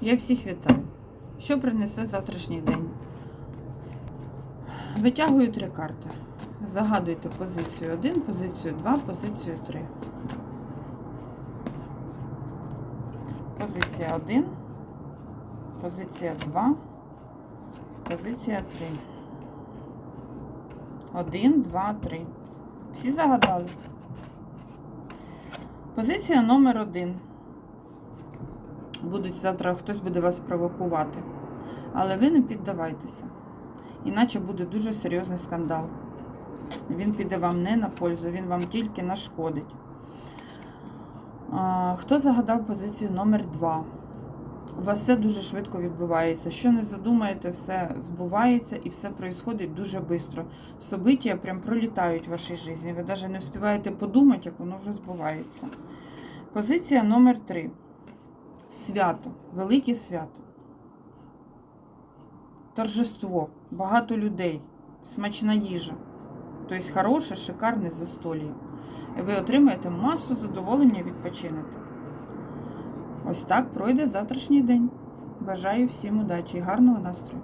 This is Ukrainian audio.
Я всіх вітаю. Що принесе завтрашній день? Витягую три карти. Загадуйте позицію 1, позицію 2, позицію 3. Позиція 1, позиція 2, позиція 3. 1, 2, 3. Всі загадали. Позиція номер 1. Будуть завтра хтось буде вас провокувати. Але ви не піддавайтеся. Іначе буде дуже серйозний скандал. Він піде вам не на пользу, він вам тільки нашкодить. Хто загадав позицію номер 2? У вас все дуже швидко відбувається. Що не задумаєте, все збувається і все происходить дуже швидко. Собиття прям пролітають в вашій житті. Ви навіть не встигаєте подумати, як воно вже збувається. Позиція номер 3. Свято, велике свято. Торжество, багато людей, смачна їжа. Тобто хороше, шикарне застолля. І ви отримаєте масу задоволення відпочинете. Ось так пройде завтрашній день. Бажаю всім удачі і гарного настрою.